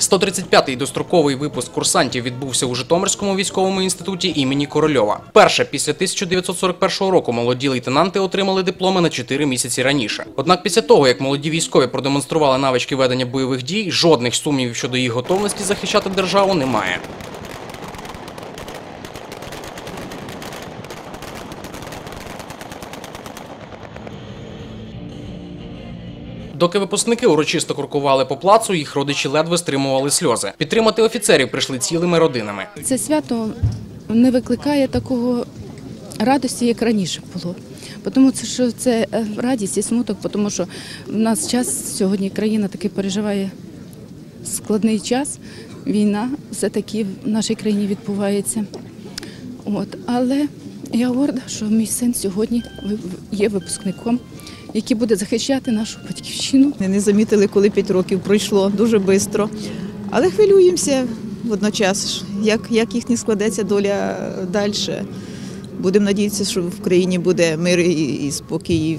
135-й достроковий випуск курсантів відбувся у Житомирському військовому інституті імені Корольова. Перше після 1941 року молоді лейтенанти отримали дипломи на 4 місяці раніше. Однак після того, як молоді військові продемонстрували навички ведення бойових дій, жодних сумнівів щодо їх готовності захищати державу немає. Доки випускники урочисто крокували по плацу, їх родичі ледве стримували сльози. Підтримати офіцерів прийшли цілими родинами. Це свято не викликає такого радості, як раніше було. Тому що це е, радість і смуток, тому що в нас час сьогодні країна таки переживає складний час. Війна все-таки в нашій країні відбувається. От. Але я горда, що мій син сьогодні ви- є випускником, який буде захищати нашу батьківщину. Ми не замітили, коли 5 років пройшло дуже швидко. Але хвилюємося водночас, як, як їхня складеться доля далі. Будемо надіятися, що в країні буде мир і, і спокій.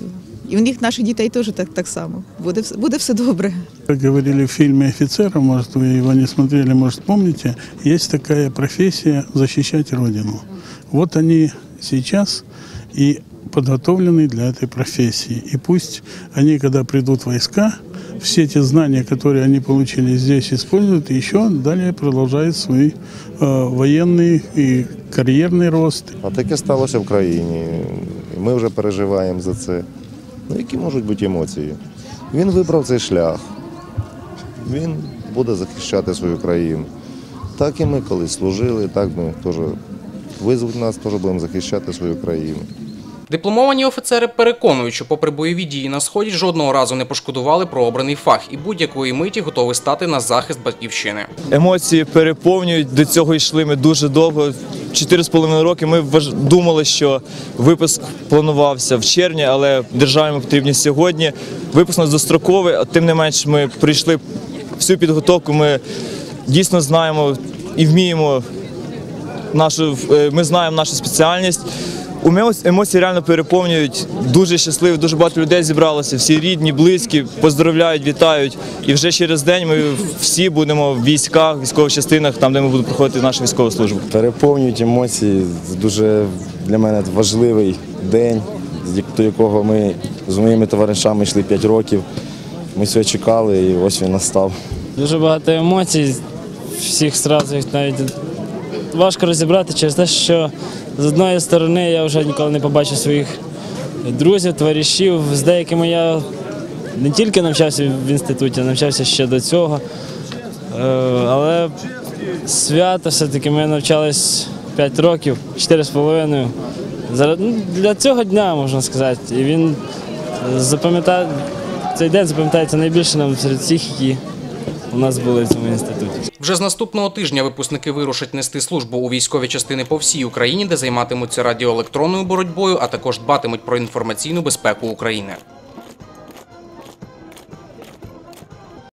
І у них наших дітей теж так, так само. Буде, вс- буде все добре. Как говорили в фильме «Офицеры», может, вы его не смотрели, может, помните, есть такая профессия «защищать Родину». Вот они сейчас и подготовлены для этой профессии. И пусть они, когда придут в войска, все те знания, которые они получили здесь, используют и еще далее продолжают свой э, военный и карьерный рост. А таке сталося в країні. І Ми вже переживаємо за це. Ну, які можуть бути емоції? Він вибрав цей шлях. Він буде захищати свою країну. Так і ми колись служили, так ми теж визвуть нас, теж будемо захищати свою країну. Дипломовані офіцери переконують, що попри бойові дії на сході жодного разу не пошкодували про обраний фах і будь-якої миті готові стати на захист батьківщини. Емоції переповнюють. До цього йшли ми дуже довго. Чотири з половиною роки ми думали, що випуск планувався в червні, але державі ми потрібні сьогодні. Випуск нас достроковий, а тим не менш ми прийшли всю підготовку. Ми дійсно знаємо і вміємо нашу. е, Ми знаємо нашу спеціальність. У мене емоції реально переповнюють. Дуже щасливі, дуже багато людей зібралося. Всі рідні, близькі, поздравляють, вітають. І вже через день ми всі будемо в військах, військових частинах, там де ми будемо проходити нашу військову службу. переповнюють емоції. Дуже для мене важливий день, до якого ми з моїми товаришами йшли 5 років. Ми цього чекали і ось він настав. Дуже багато емоцій, всіх зразу навіть важко розібрати через те, що з одної сторони я вже ніколи не побачив своїх друзів, товаришів. З деякими я не тільки навчався в інституті, а навчався ще до цього. Е, Але свято все-таки ми навчались 5 років, 4,5. Зараз- ну, Для цього дня можна сказати. І він запам'ятає цей день запам'ятається найбільше нам серед всіх, які у нас були в цьому інституті. Вже з наступного тижня випускники вирушать нести службу у військові частини по всій Україні, де займатимуться радіоелектронною боротьбою, а також дбатимуть про інформаційну безпеку України.